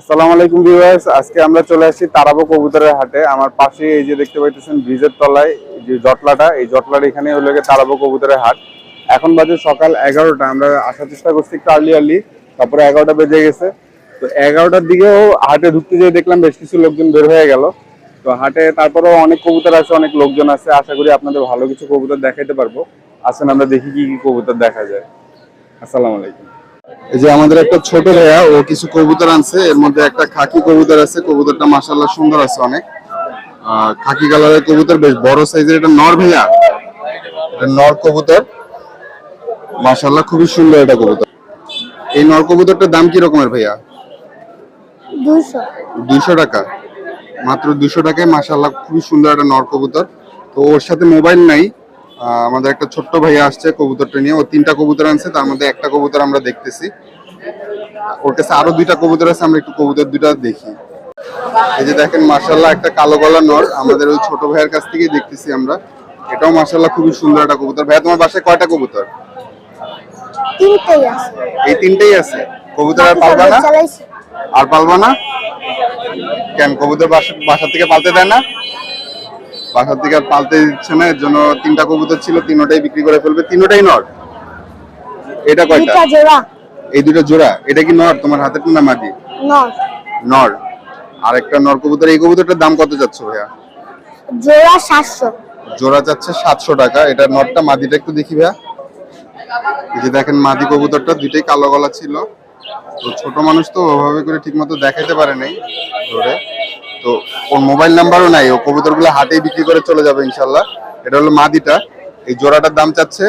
আসসালামু আলাইকুম ভিউয়ার্স, আজকে আমরা চলে আসছি তারাবো কবুতরের হাটে। আমার পাশে এই যে দেখতে পাইতেছেন ব্রিজের তলায় যে জটলাটা, এই জটলার এখানে হলো গিয়ে তারাবো কবুতরের হাট। এখন বাজে সকাল এগারোটা, আমরা আসার চেষ্টা করছি একটু আর্লি আর্লি তারপরে এগারোটা বেজে গেছে। তো এগারোটার দিকেও হাটে ঢুকতে যেয়ে দেখলাম বেশ কিছু লোকজন বের হয়ে গেল। তো হাটে তারপরেও অনেক কবুতর আছে, অনেক লোকজন আছে। আশা করি আপনাদের ভালো কিছু কবুতর দেখাইতে পারব। আসেন আমরা দেখি কি কি কবুতর দেখা যায়। আসসালামু আলাইকুম। এই যে আমাদের একটা ছোট ভাইয়া ও কিছু কবুতর আনছে। এর মধ্যে একটা খাকি কবুতর আছে। কবুতরটা মাশাআল্লাহ সুন্দর আছে অনেক। খাকি কালারের কবুতর বেশ বড় সাইজের। এটা নর ভাইয়া। এটা নর কবুতর। মাশাআল্লাহ খুবই সুন্দর এটা কবুতর। এই নর কবুতরটার দাম কি রকমের ভাইয়া? দুশো দুইশো টাকা। মাত্র দুশো টাকায় মাশাআল্লাহ খুবই সুন্দর একটা নর কবুতর। তো ওর সাথে মোবাইল নাই। আমাদের একটা ছোট্ট ভাইয়া আসছে কবুতরটা নিয়ে। ও তিনটা কবুতর আনছে তার মধ্যে একটা কবুতর আমরা দেখতেছি। ওর কাছে আরও দুইটা কবুতর আছে আমরা একটু কবুতর দুইটা দেখি। এই যে দেখেন মাশাআল্লাহ একটা কালো গলা নর আমাদের ওই ছোট ভাইয়ের কাছ থেকেই দেখতেছি আমরা। এটাও মাশাআল্লাহ খুবই সুন্দর একটা কবুতর। ভাইয়া তোমার বাসায় কয়টা কবুতর? এই তিনটেই আছে? কবুতর আর পালবা না? আর পালবা না? কেন কবুতর বাসা বাসা থেকে পালতে দেয় না? বাসা থেকে আর পালতে দিচ্ছে না এর জন্য তিনটা কবুতর ছিল তিনোটাই বিক্রি করে ফেলবে তিনোটাই নর। এটা কয়টা? এই দুটো জোড়া এটা কি নর তোমার হাতে না মাদি নয় নর। আর একটা নর কবুতর এই কবুতরটার দাম কত যাচ্ছ ভাইয়া? জোড়া সাতশো। জোড়া যাচ্ছে সাতশো টাকা এটা নরটা মাদিটা একটু দেখি ভাইয়া। এই যে দেখেন মাদি কবুতরটা দুইটাই কালো গলা ছিল। তো ছোট মানুষ তো ওভাবে করে ঠিক মতো দেখাইতে পারে নাই ধরে। তো ওর মোবাইল নাম্বারও নাই, ও কবুতরগুলো হাটেই বিক্রি করে চলে যাবে ইনশাল্লাহ। এটা হলো মাদিটা। এই জোড়াটার দাম চাচ্ছে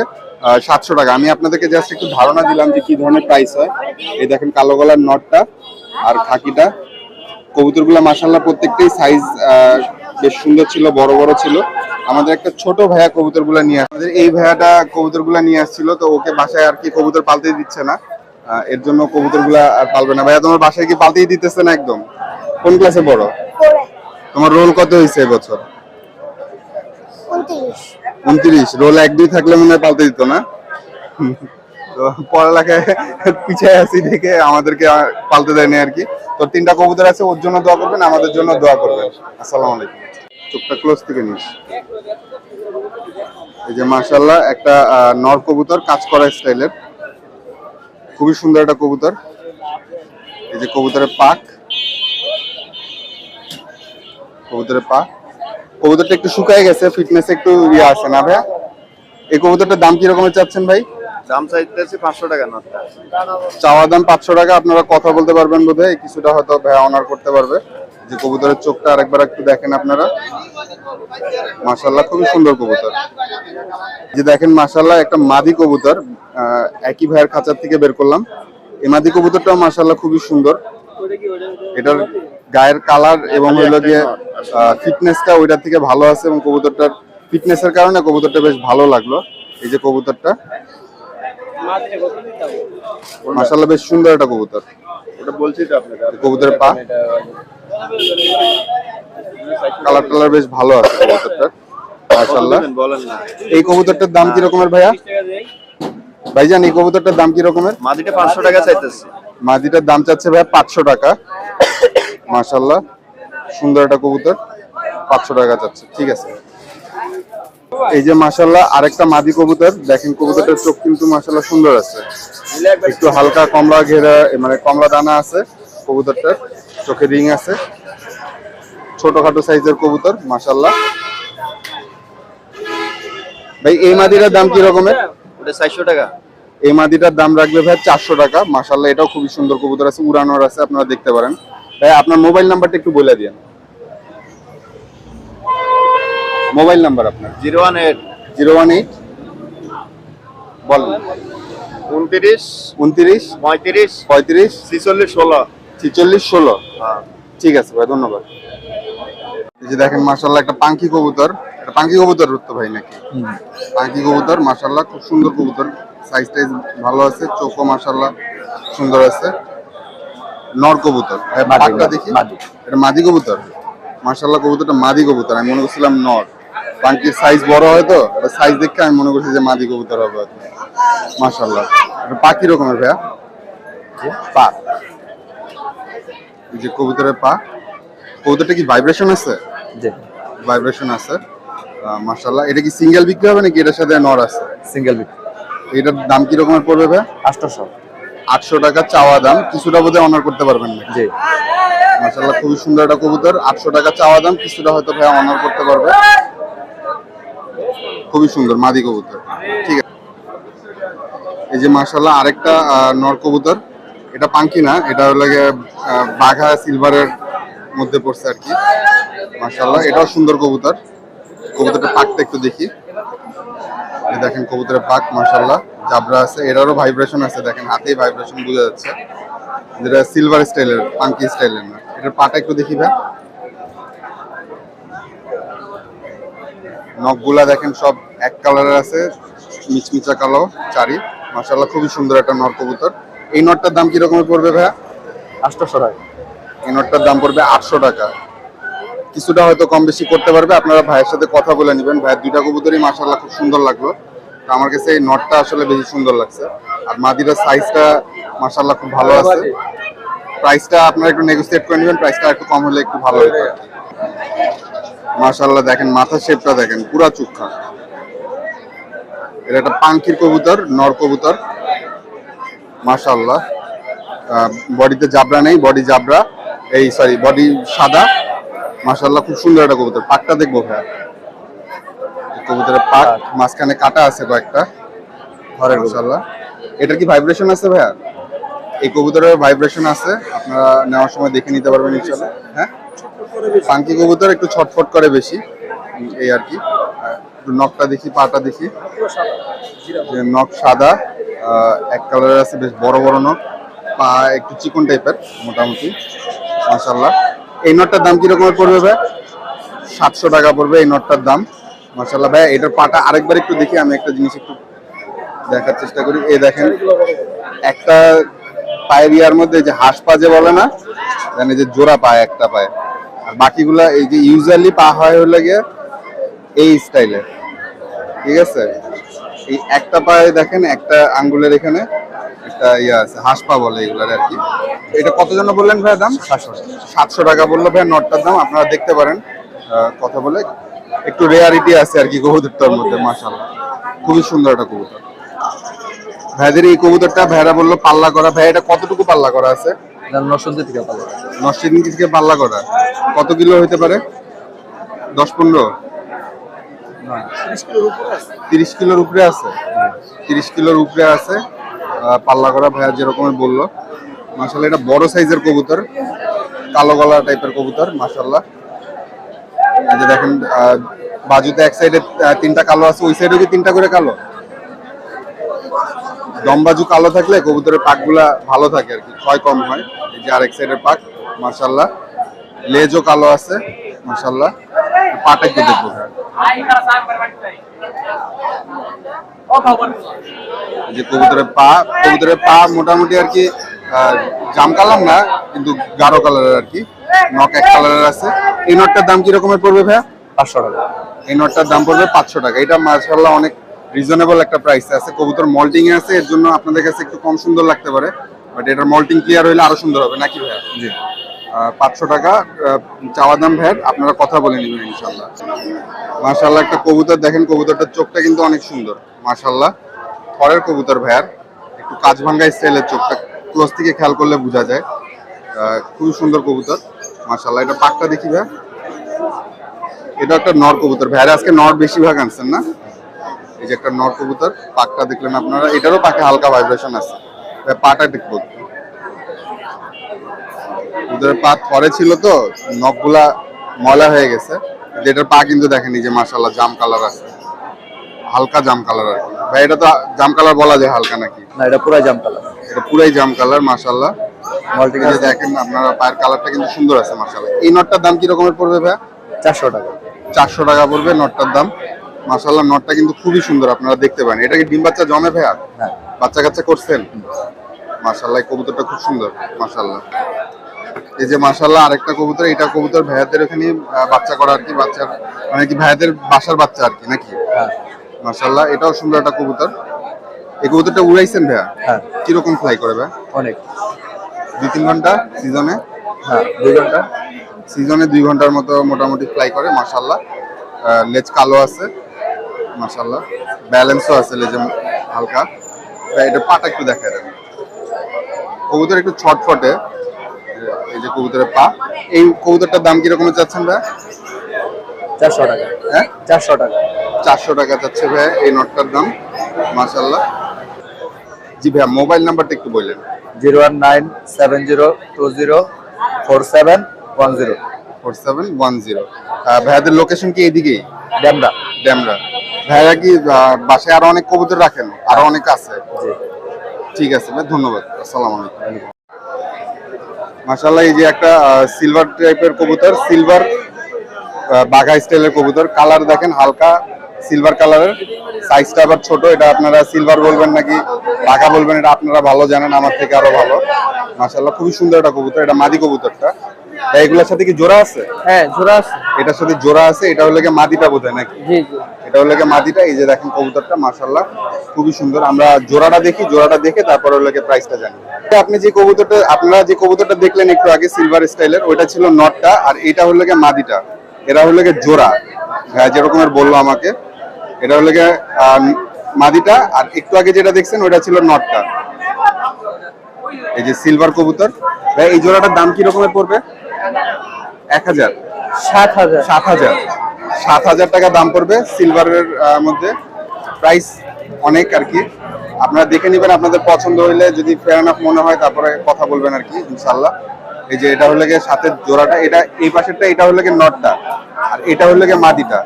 সাতশো টাকা। আমি আপনাদেরকে জাস্ট একটু ধারণা দিলাম যে কি ধরনের প্রাইস হয়। এই দেখেন কালো গলার নটটা আর খাকিটা। কবুতরগুলো মাসাল্লাহ প্রত্যেকটাই সাইজ বেশ সুন্দর ছিল, বড় বড় ছিল। আমাদের একটা ছোট ভাইয়া কবুতরগুলো নিয়ে আসছে এই ভাইয়াটা কবুতরগুলো নিয়ে আসছিল, তো ওকে বাসায় আর কি কবুতর পালতে দিচ্ছে না। এর জন্য কবুতরগুলা আর পালবে না। ভাইয়া, তোমার বাসায় কি পালতেই দিতেছে না একদম? কোন ক্লাসে বড় তোমার রোল কত হয়েছে এবছর? উনত্রিশ। রোল এক দুই থাকলে মনে হয় পালতে দিত না? তো পড়ালেখায় পিছিয়ে আছি দেখে আমাদেরকে পালতে দেয়নি আর কি। তো তিনটা কবুতর আছে ওর জন্য দোয়া করবেন আমাদের জন্য দোয়া করবেন। আসসালামু আলাইকুম। চোখটা ক্লোজ থেকে নিস। এই যে মাশাল্লাহ একটা নর কবুতর কাজ করা স্টাইলের খুবই সুন্দর একটা কবুতর। এই যে কবুতরের পাক। কবুতরের পা। কবুতরটা একটু শুকায় গেছে ফিটনেস একটু ইয়ে আছে না ভাইয়া? এই কবুতরটার দাম কি রকমের চাচ্ছেন ভাই? দাম চাইতেছি পাঁচশো টাকা নটটা চাওয়া দাম পাঁচশো টাকা আপনারা কথা বলতে পারবেন বোধহয় কিছুটা হয়তো ভাইয়া অনার করতে পারবে। যে কবুতরের চোখটা আরেকবার একটু দেখেন আপনারা। মাশাল্লাহ খুবই সুন্দর কবুতর। যে দেখেন মাশাল্লাহ একটা মাদি কবুতর একই ভাইয়ের খাঁচার থেকে বের করলাম। এই মাদি কবুতরটাও মাশাল্লাহ খুবই সুন্দর। এটার গায়ের কালার এবং হইল গিয়ে ফিটনেসটা ওইটার থেকে ভালো আছে এবং কবুতরটার ফিটনেসের কারণে কবুতরটা বেশ ভালো লাগল এই যে কবুতরটা। মাশাল্লাহ বেশ সুন্দর একটা কবুতর। ওটা বলছি তো আপনাকে কবুতরের পা। কালার টালার বেশ ভালো আছে কবুতরটার। না। এই কবুতরটার দাম কি রকমের ভাইয়া? ভাইজান এই কবুতরটার দাম কি রকমের? মাদিটা পাঁচশো টাকা চাইতেছি। মাদিটার দাম চাচ্ছে ভাই পাঁচশো টাকা। মাশাল্লাহ সুন্দর একটা কবুতর। পাঁচশো টাকা চাচ্ছে ঠিক আছে। এই যে মাশাল্লাহ আরেকটা মাদি কবুতর। দেখেন কবুতরটার চোখ কিন্তু মাশাল্লাহ সুন্দর আছে। একটু হালকা কমলা ঘেরা মানে কমলা দানা আছে কবুতরটার। চোখে রিং আছে। ছোটখাটো সাইজের কবুতর মাশাল্লাহ ভাই এই মাদিটার দাম কি রকমের? ওটা চারশো টাকা। এই মাদিটার দাম রাখবে ভাই চারশো টাকা। মাসাল্লাহ এটাও খুবই সুন্দর কবুতর আছে। উড়ানোর আছে আপনারা দেখতে পারেন। ভাই আপনার মোবাইল নাম্বারটা একটু বলে দিন। মোবাইল নাম্বার আপনার। Zero one eight. Zero one eight. বলেন উনত্রিশ। উনত্রিশ। পঁয়ত্রিশ। পঁয়ত্রিশ। ছিচল্লিশ ষোলো। ছিচল্লিশ ষোলো। হ্যাঁ। ঠিক আছে ভাই ধন্যবাদ। এই যে দেখেন মাসাল্লাহ একটা পাঙ্কি কবুতর। এটা পাঙ্কি কবুতর তো ভাই নাকি? পাঙ্কি কবুতর মাসাল্লাহ খুব সুন্দর কবুতর। সাইজ টাইজ ভালো আছে চোখও মাসাল্লাহ সুন্দর আছে। নর কবুতর। পাকটা দেখি? এটা মাদি কবুতর? মাসাল্লাহ কবুতরটা মাদি কবুতর। আমি মনে করছিলাম নর। পাঙ্কির সাইজ বড় হয় তো? সাইজ দেখে আমি মনে করছি যে মাদি কবুতর হবে মাসাল্লাহ এটা পা কি রকমের ভাইয়া? পা। যে কবুতরের পা। কবুতরটা কি ভাইব্রেশন আছে? ভাইব্রেশন আছে। মাশাল্লাহ এটা কি সিঙ্গেল বিক্রি হবে নাকি এটার সাথে নর আছে? সিঙ্গেল বিট এটার দাম কি রকমের পড়বে ভাই আটশোশো আটশো টাকা চাওয়া দাম কিছুটা বোধহয় অনার করতে পারবেন না জি। মাশাল্লাহ খুবই সুন্দর একটা কবুতর। আটশো টাকা চাওয়া দাম কিছুটা হয়তো ভাই অনার করতে পারবে। খুবই সুন্দর মাদি কবুতর। ঠিক আছে। এই যে মাশাল্লাহ আরেকটা নর কবুতর। এটা পাঙ্কি না এটা হলো গিয়ে, বাঘা সিলভারের মধ্যে পড়ছে আর কি। মাশাল্লাহ এটাও সুন্দর কবুতর। কবুতরটা পাকটা একটু দেখি। দেখেন কবুতরের পাক মাশাল্লাহ জাবরা আছে এটারও ভাইব্রেশন আছে দেখেন হাতেই ভাইব্রেশন বোঝা যাচ্ছে। যেটা সিলভার স্টাইলের পাঙ্কি স্টাইলের না। এটার পাটা একটু দেখি ভাই। নখগুলা দেখেন সব এক কালারের আছে মিচমিচা কালো চারি। মাশাল্লাহ খুবই সুন্দর একটা নর কবুতর। এই নটটার দাম কীরকম পড়বে ভাইয়া? আটশোশো টাকা। এই নটটার দাম পড়বে আটশো টাকা। কিছুটা হয়তো কম বেশি করতে পারবে আপনারা ভাইয়ের সাথে কথা বলে নেবেন। ভাইয়ের দুইটা কবুতরই মাশাল্লাহ খুব সুন্দর লাগল। আমার কাছে এই নটটা আসলে বেশি সুন্দর লাগছে। আর মাদিরার সাইজটা মাশাল্লাহ খুব ভালো আছে। প্রাইসটা আপনারা একটু নেগোসিয়েট করে নেবেন প্রাইসটা একটু কম হলে একটু ভালো হতো। মাশাল্লাহ দেখেন মাথার শেপটা দেখেন পুরা চুক্ষা এটা একটা পাঙ্কির কবুতর নর কবুতর। মাশাল্লাহ বডিতে জাবরা নেই বডি জাবরা। এই সরি বডি সাদা। মাশাল্লাহ খুব সুন্দর একটা কবুতর। পাকটা দেখব ভাইয়া। কবুতরের পাক মাঝখানে কাটা আছে কয়েকটা। ঘরের। মাশাল্লাহ এটার কি ভাইব্রেশন আছে ভাইয়া? এই কবুতরের ভাইব্রেশন আছে আপনারা নেওয়ার সময় দেখে নিতে পারবেন ইনশাল্লাহ হ্যাঁ? পাঙ্কি কবুতর একটু ছটফট করে বেশি এই আর কি। একটু নখটা দেখি পাটা দেখি। নখ সাদা এক কালারের আছে বেশ বড় বড় নখ। পা একটু চিকন টাইপের মোটামুটি। মাশাল্লাহ এই নটটার দাম কীরকম পড়বে ভাই সাতশো টাকা পড়বে এই নটটার দাম। মাশাল্লাহ ভাই এটার পাটা আরেকবার একটু দেখি আমি একটা জিনিস একটু দেখার চেষ্টা করি। এই দেখেন একটা পায়ের ইয়ার মধ্যে যে হাঁস পা যে বলে না জানি যে জোড়া পায় একটা পায়ে। আর বাকিগুলা এই যে ইউজুয়ালি পা হয় হলে গিয়ে এই স্টাইলে ঠিক আছে? এই একটা পায়ে দেখেন একটা আঙ্গুলের এখানে একটা ইয়ে আছে হাঁস পা বলে এগুলার আর কি। এটা কত জন্য বললেন ভাই দাম? সাতশো। সাতশো টাকা বলল ভাই নটটার দাম আপনারা দেখতে পারেন কথা বলে একটু রেয়ারিটি আছে আর কি কবুতরটার মধ্যে মাশাল্লাহ খুবই সুন্দর একটা কবুতর। ভাইদের এই কবুতরটা ভাইরা বলল পাল্লা করা। ভাই এটা কতটুকু পাল্লা করা আছে? নরসন্দী থেকে পাবো নশিদিন থেকে পাল্লা করা। কত কিলো হইতে পারে? দশ পনেরো? তিরিশ কিলোর উপরে আছে। তিরিশ কিলোর উপরে আছে? আহ, পাল্লা করা ভাইয়া যেরকমের বলল। মাসাল্লাহ এটা বড় সাইজের কবুতর। কালো গলা টাইপের কবুতর মাসাল্লাহ যে দেখেন বাজুতে এক সাইডে তিনটা কালো আছে, ওই সাইডে কি তিনটা করে কালো? দমবাজু কালো থাকলে কবুতরের পাকগুলা ভালো থাকে আর কি, ক্ষয় কম হয়। এই যে আরেক সাইডের পাক মাশাল্লাহ লেজও কালো আছে মাশাল্লাহ পাটা একটু দেখব। যে কবুতরের পা কবুতরের পা মোটামুটি আর কি জাম কালার না, কিন্তু গাঢ় কালারের আর কি। নক এক কালারের আছে। এই নটটার দাম কি রকমের পড়বে ভাইয়া? পাঁচশো টাকা। এই নটটার দাম পড়বে পাঁচশো টাকা। এটা মার্শাল্লাহ অনেক রিজনেবল একটা প্রাইস আছে। কবুতর মল্টিং এ আছে এর জন্য আপনাদের কাছে একটু কম সুন্দর লাগতে পারে। বাট এটার মল্টিং ক্লিয়ার হলে আরও সুন্দর হবে নাকি ভাইয়া? জি। পাঁচশো টাকা। চাওয়া দাম ভ্যাট আপনারা কথা বলে নেবেন ইনশাল্লাহ মাশাল্লাহ একটা কবুতর দেখেন কবুতরটার চোখটা কিন্তু অনেক সুন্দর। মাশাল্লাহ থরের কবুতর ভ্যার একটু কাজ ভাঙ্গা স্টাইলের চোখটা ক্লোজ থেকে খেয়াল করলে বোঝা যায়। খুবই সুন্দর কবুতর। মাশাল্লাহ এটা পাকটা দেখি ভাই। এটা একটা নর কবুতর। ভাই আজকে নর বেশিরভাগ আনছেন না? এই যে একটা নর কবুতর পাকটা দেখলেন আপনারা। এটারও পাকে হালকা ভাইব্রেশন আছে। ভাই, পাটা দেখব। ওদের পা থরে ছিল তো নখগুলা ময়লা হয়ে গেছে। যেটার পা কিন্তু দেখেন যে মাশাল্লাহ জাম কালার আছে। হালকা জাম কালার আর কি। ভাই এটা তো জাম কালার বলা যায় হালকা নাকি? না এটা পুরাই জাম কালার এটা পুরাই জাম কালার মাশাল্লাহ মাল্টি এই যে দেখেন আপনারা পায়ের কালারটা কিন্তু সুন্দর আছে মাশাল্লাহ এই নটটার দাম কি রকমের পড়বে ভাই চারশো টাকা। চারশো টাকা পড়বে নটটার দাম। মাশাল্লাহ নটটা কিন্তু খুবই সুন্দর আপনারা দেখতে পারেন। এটা কি ডিম বাচ্চা জমে ভাইয়া? হ্যাঁ। বাচ্চা কাচ্চা করছেন? মাশাল্লাহ এই কবুতরটা খুব সুন্দর মাশাল্লাহ এই যে মাশাল্লাহ আরেকটা কবুতর এটা কবুতর ভাইয়াদের ওখানে বাচ্চা করা আর কি বাচ্চার মানে কি ভাইয়াদের বাসার বাচ্চা আর কি নাকি? হ্যাঁ। মাশাল্লাহ এটাও সুন্দর একটা কবুতর। এই কবুতরটা উড়াইছেন ভাইয়া? হ্যাঁ। কীরকম ফ্লাই করে ভাই অনেক। দুই তিন ঘণ্টা সিজনে হ্যাঁ দুই ঘণ্টা। সিজনে দুই ঘণ্টার মতো মোটামুটি ফ্লাই করে মাশাল্লাহ আহ, লেজ কালো আছে মাশাল্লাহ ব্যালেন্সও আছে লেজে হালকা। তা এটা পাটা একটু দেখা দেন। কবুতর একটু ছটফটে। এই যে কবুতরের পা। এই কবুতরটার দাম কীরকম চাচ্ছেন ভাই? চারশো টাকা। হ্যাঁ? চারশো টাকা। চারশো টাকা চাচ্ছে ভাই এই নটটার দাম মাশাল্লাহ জি ভাইয়া মোবাইল নাম্বারটা একটু বললেন। Zero one nine seven zero two zero four seven one zero. Four seven one zero ভাইয়াদের লোকেশন কি এদিকেই ড্যামরা। ড্যামরা। ভাইয়া কি বাসায় আরও অনেক কবুতর রাখেন? আরও অনেক আছে? ঠিক আছে ভাই ধন্যবাদ। আসসালামু আলাইকুম। মাশাআল্লাহ এই যে একটা সিলভার টাইপের কবুতর সিলভার বাঘা স্টাইলের কবুতর। কালার দেখেন হালকা সিলভার কালারের সাইজটা আবার ছোট এটা আপনারা সিলভার বলবেন নাকি? বাঘা বলবেন এটা আপনারা ভালো জানেন আমার থেকে আরও ভালো। মাশাআল্লাহ খুবই সুন্দর একটা কবুতর এটা মাদি কবুতরটা। এগুলোর সাথে কি জোড়া আছে? হ্যাঁ জোড়া আছে। এটার সাথে জোড়া আছে এটা হলো গিয়ে মাদিটা বোধহয় নাকি? জি জি। এটা হলো গিয়ে মাদিটা এই যে দেখেন কবুতরটা মাশাল্লাহ খুবই সুন্দর। আমরা জোড়াটা দেখি জোড়াটা দেখে তারপর হলো গিয়ে প্রাইসটা জানি। আপনি যে কবুতরটা আপনারা যে কবুতরটা দেখলেন একটু আগে সিলভার স্টাইলের ওইটা ছিল নটটা আর এটা হলো গিয়ে মাদিটা। এরা হলো গিয়ে জোড়া। হ্যাঁ যেরকমের বলল আমাকে। এটা হলো গিয়ে মাদিটা আর একটু আগে যেটা দেখছেন ওইটা ছিল নটটা। এই যে সিলভার কবুতর। ভাই, এই জোড়াটার দাম কি রকমের পড়বে? এক হাজার। সাত হাজার। সাত হাজার। সাত হাজার টাকা দাম পড়বে সিলভারের মধ্যে। প্রাইস অনেক আর কি। আপনারা দেখে নেবেন আপনাদের পছন্দ হইলে যদি ফেয়ার এনাফ মনে হয় তারপরে কথা বলবেন আর কি ইনশাল্লাহ এই যে এটা হলো গিয়ে সাথের জোড়াটা এটা এই পাশেরটা এটা হলো গিয়ে নটটা। আর এটা হলো গিয়ে মাদিটা।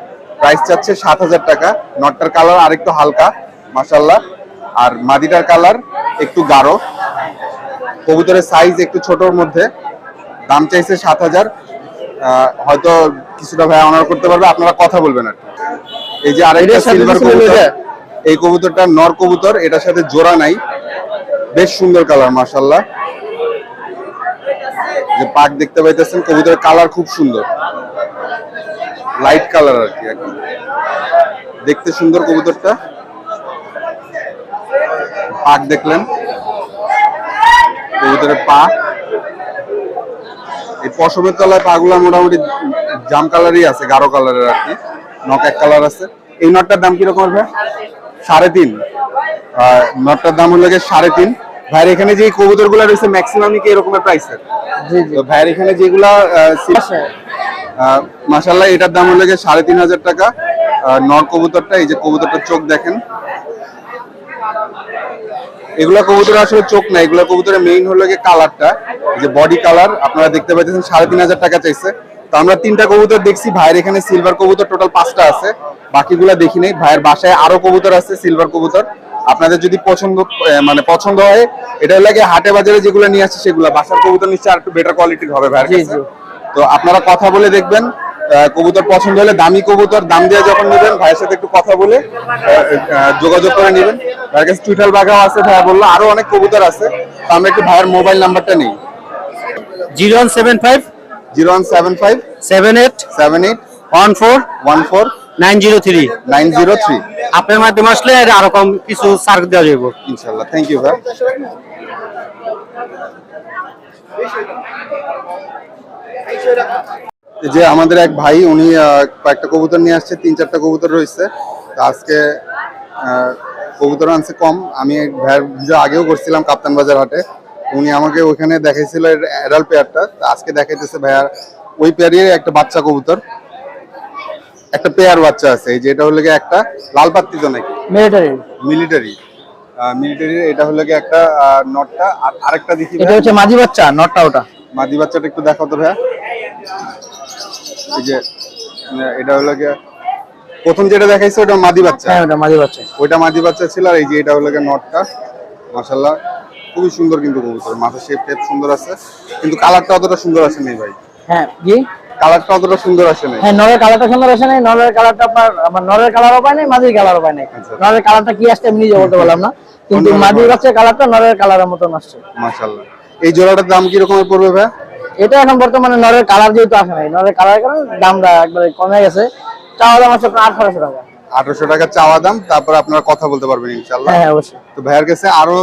প্রাইস চাচ্ছে সাত হাজার টাকা। নটটার কালার আর একটু হালকা মাসাল্লাহ আর মাদিটার কালার একটু গাঢ়। কবুতরের সাইজ একটু ছোটর মধ্যে। দাম চাইছে সাত হাজার। হয়তো কিছুটা ভাই অনার করতে পারবে আপনারা কথা বলবেন আর এই যে আরেকটা সিলভার কবুতর এই কবুতরটা নর কবুতর এটার সাথে জোড়া নাই। বেশ সুন্দর কালার মাশাল্লাহ যে পাক দেখতে পাইতেছেন কবুতরের কালার খুব সুন্দর। লাইট কালার আর কি একদম। দেখতে সুন্দর কবুতরটা। পাক দেখলেন। কবুতরের পা। এই পশমের তলায় পাগুলা মোটামুটি জাম কালারই আছে গাঢ় কালারের আর কি। নক এক কালার আছে। এই নটটার দাম কীরকম হবে? সাড়ে তিন। আর নটটার দাম হলো সাড়ে তিন। ভাইয়ের এখানে যে কবুতরগুলা রয়েছে ম্যাক্সিমামই কি এরকমের প্রাইসের ভাইয়ের এখানে যেগুলা মাসাল্লাহ এটার দাম হলো গিয়ে সাড়ে তিন হাজার টাকা। নর কবুতরটা এই যে কবুতরটার চোখ দেখেন। এগুলা কবুতরের আসলে চোখ না এগুলা কবুতরের মেইন হলো গিয়ে কালারটা যে বডি কালার আপনারা দেখতে পাচ্ছেন সাড়ে তিন হাজার টাকা চাইছে। তো আমরা তিনটা কবুতর দেখছি ভাইয়ের এখানে সিলভার কবুতর টোটাল পাঁচটা আছে। বাকিগুলা দেখি নেই ভাইয়ের বাসায় আরও কবুতর আছে সিলভার কবুতর। আপনাদের যদি পছন্দ মানে পছন্দ হয় এটা লাগে হাটে বাজারে যেগুলো নিয়ে আসছে সেগুলো বাসার কবুতর নিশ্চয়ই আর একটু বেটার কোয়ালিটির হবে ভাইয়ের। তো আপনারা কথা বলে দেখবেন কবুতর পছন্দ হলে দামি কবুতর দাম দিয়ে যখন নেবেন ভাইয়ের সাথে একটু কথা বলে যোগাযোগ করে নেবেন। ভাইয়ের কাছে টুইটাল বাগাও আছে ভাইয়া বলল আরও অনেক কবুতর আছে তো আমরা একটু ভাইয়ের মোবাইল নাম্বারটা নেই। Zero one seven five zero one seven five seven eight seven eight one four one four nine zero three nine zero three আপনার মাধ্যমে আসলে আরও কম কিছু সার্ক দেওয়া যাবে ইনশাল্লাহ থ্যাংক ইউ ভাই। যে আমাদের এক ভাই উনি কয়েকটা কবুতর নিয়ে আসছে তিন চারটা কবুতর রয়েছে। তো আজকে কবুতর আনছে কম। আমি এক ভাইয়ের আগেও করছিলাম কাপ্তান বাজার হাটে। উনি আমাকে ওখানে দেখাইছিল অ্যাডাল্ট পেয়ারটা। আজকে দেখাইতেছে ভাইয়ার ওই পেয়ারের একটা বাচ্চা কবুতর। একটা পেয়ার বাচ্চা আছে এই যে এটা হলো গিয়ে একটা লাল পাত্তি তো নাকি? মিলিটারি মিলিটারি মিলিটারি এটা হলো একটা নটটা। আর আরেকটা দেখি এটা হচ্ছে মাঝি বাচ্চা নটটা ওটা। মাদি বাচ্চাটা একটু দেখাও তো ভাইয়া। এই যে এটা হলো গিয়ে প্রথম যেটা দেখাইছে ওটা মাদি বাচ্চা। হ্যাঁ ওটা মাঝি বাচ্চা। ওইটা মাদি বাচ্চা ছিল আর এই যে এটা হলো গিয়ে নটটা। মাশাল্লাহ খুবই সুন্দর কিন্তু কবুতর। মাথা শেপ টেপ সুন্দর আছে। কিন্তু কালারটা অতটা সুন্দর আসে নাই ভাই। হ্যাঁ কি? কালারটা অতটা সুন্দর আসে নাই। হ্যাঁ নরের কালারটা সুন্দর আসে নাই। নরের কালারটা আপনার আমার নরের কালারও পায় নাই মাঝির কালারও পায় নাই। আচ্ছা। নরের কালারটা কি আসছে আমি নিজে বলতে পারলাম না। কিন্তু মাদির বাচ্চার কালারটা নরের কালারের মতন আসছে। মাশাল্লাহ এই জোড়াটার দাম কি রকমের পড়বে ভাই? এটা এখন বর্তমানে নরের কালার যেহেতু আসে নাই নরের কালার কারণে দামটা একবারে কমে গেছে। চাওয়া দাম আছে আপনার আঠারোশো টাকা। আঠারোশো টাকা চাওয়া দাম তারপর আপনারা কথা বলতে পারবেন ইনশাল্লাহ হ্যাঁ অবশ্যই। তো ভাইয়ের কাছে আরও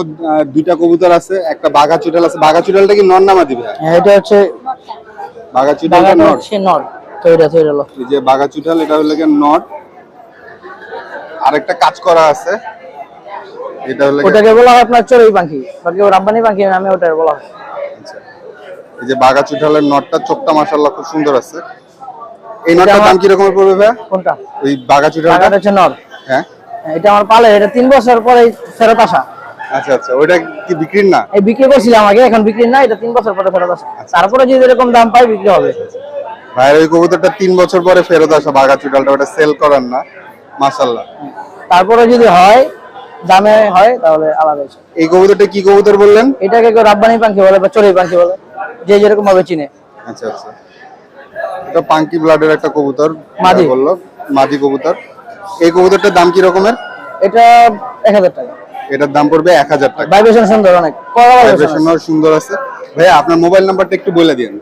দুইটা কবুতর আছে একটা বাঘা চুটাল আছে। বাঘা চুটালটা কি নর নামা ভাই? হ্যাঁ, এটা হচ্ছে বাঘা চুটালটা নর? হচ্ছে নর। তৈরি তৈরি এই যে বাঘা চুটাল এটা হলো কি নর? আরেকটা কাজ করা আছে। এটা হলো ওটাকে বলা হয় আপনার চড়ুই পাখি। বাকি ও রাব্বানি পাখি নামে ওটা বলা হয়। আচ্ছা। এই যে বাঘা চুটালের নটটা চোখটা মাশাআল্লাহ খুব সুন্দর আছে। এই নটটার দাম কি রকমের পড়বে ভাই? কোনটা? ওই চুটালটা বাগানটা হচ্ছে নর। হ্যাঁ। এটা আমার পালে এটা তিন বছর পরে ফেরত আসা। আচ্ছা আচ্ছা। ওইটা কি বিক্রির না? এই বিক্রি করছিলাম আগে এখন বিক্রি না এটা তিন বছর পরে ফেরত আসা। তারপরে যদি এরকম দাম পাই বিক্রি হবে। ভাইয়ের ওই কবুতরটা তিন বছর পরে ফেরত আসা বাঘা চুটালটা ওটা সেল করার না। মাশাআল্লাহ। তারপরে যদি হয় দামে হয় তাহলে আলাদা। এই কবুতরটা কি কবুতর বললেন? এটাকে কেউ রাব্বানি পাখি বলে বা চড়ুই পাখি বলে যে যেরকম ভাবে চিনে। আচ্ছা আচ্ছা। এটা পাঙ্কি ব্লাডের একটা কবুতর মাদি। বলল মাদি কবুতর। এই কবুতরটার দাম কি রকমের? এটা এক হাজার টাকা। এটার দাম পড়বে এক হাজার টাকা। ভাইব্রেশন সুন্দর অনেক ভাইব্রেশনও সুন্দর আছে। ভাইয়া আপনার মোবাইল নাম্বারটা একটু বলে দিন।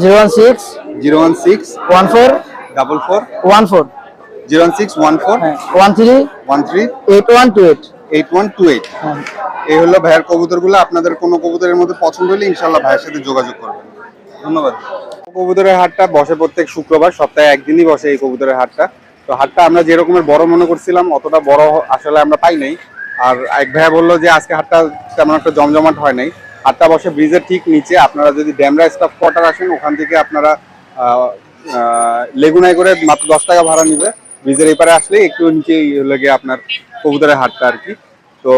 Zero one six zero one six one four double four one four zero one six one four হ্যাঁ one three one three eight one two eight eight one two eight এই হলো ভাইয়ের কবুতরগুলো। আপনাদের কোনো কবুতরের মধ্যে পছন্দ হলে ইনশাল্লাহ ভাইয়ের সাথে যোগাযোগ করবেন। ধন্যবাদ। কবুতরের হাটটা বসে প্রত্যেক শুক্রবার সপ্তাহে একদিনই বসে এই কবুতরের হাটটা। তো হাটটা আমরা যে রকমের বড় মনে করছিলাম অতটা বড় আসলে আমরা পাই নাই। আর এক ভাইয়া বলল যে আজকে হাটটা তেমন একটা জমজমাট হয় নাই। হাটটা বসে ব্রিজের ঠিক নিচে। আপনারা যদি ড্যামরা স্টাফ কোয়ার্টার আসেন ওখান থেকে আপনারা লেগুনায় করে মাত্র দশ টাকা ভাড়া নিবে। ব্রিজের এই পারে আসলে একটু নিচে হলো গিয়ে আপনার কবুতরের হাটটা আর কি। তো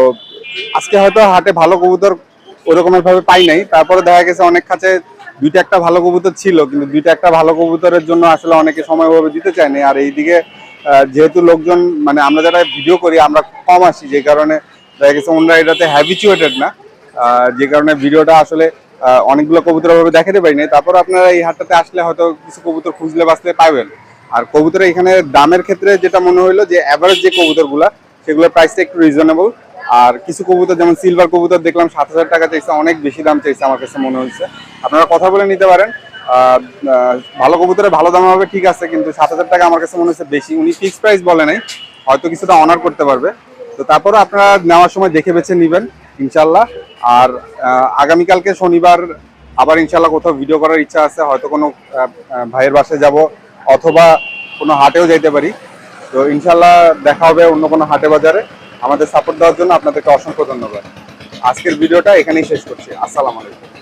আজকে হয়তো হাটে ভালো কবুতর ওরকমের ভাবে পাই নাই। তারপরে দেখা গেছে অনেক কাছে দুইটা একটা ভালো কবুতর ছিল, কিন্তু দুইটা একটা ভালো কবুতরের জন্য আসলে অনেকে সময় ওভাবে দিতে চায়নি আর এইদিকে যেহেতু লোকজন মানে আমরা যারা ভিডিও করি, আমরা কম আসি, যে কারণে দেখা গেছে ওনারা এটাতে হ্যাবিচুয়েটেড না। যে কারণে ভিডিওটা আসলে অনেকগুলো কবুতর ভাবে দেখাতে পারি নাই। তারপর আপনারা এই হাটটাতে আসলে হয়তো কিছু কবুতর খুঁজলে বাঁচলে পাবেন আর কবুতরের এখানে দামের ক্ষেত্রে যেটা মনে হলো যে অ্যাভারেজ যে কবুতরগুলা, সেগুলোর প্রাইসটা একটু রিজনেবল আর কিছু কবুতর, যেমন সিলভার কবুতর দেখলাম, সাত হাজার টাকা চাইছে, অনেক বেশি দাম চাইছে আমার কাছে মনে হচ্ছে আপনারা কথা বলে নিতে পারেন। ভালো কবুতরে ভালো দাম হবে, ঠিক আছে, কিন্তু সাত হাজার টাকা আমার কাছে মনে হচ্ছে বেশি। উনি ফিক্স প্রাইস বলে নাই, হয়তো কিছুটা অনার করতে পারবে। তো তারপরে আপনারা নেওয়ার সময় দেখে বেছে নেবেন, ইনশাল্লাহ। আর আগামীকালকে শনিবার আবার ইনশাল্লাহ কোথাও ভিডিও করার ইচ্ছা আছে, হয়তো কোনো ভাইয়ের বাসায় যাব। অথবা কোনো হাটেও যাইতে পারি। তো ইনশাল্লাহ দেখা হবে অন্য কোনো হাটে বাজারে। আমাদের সাপোর্ট দেওয়ার জন্য আপনাদেরকে অসংখ্য ধন্যবাদ। আজকের ভিডিওটা এখানেই শেষ করছি। আসসালামু আলাইকুম।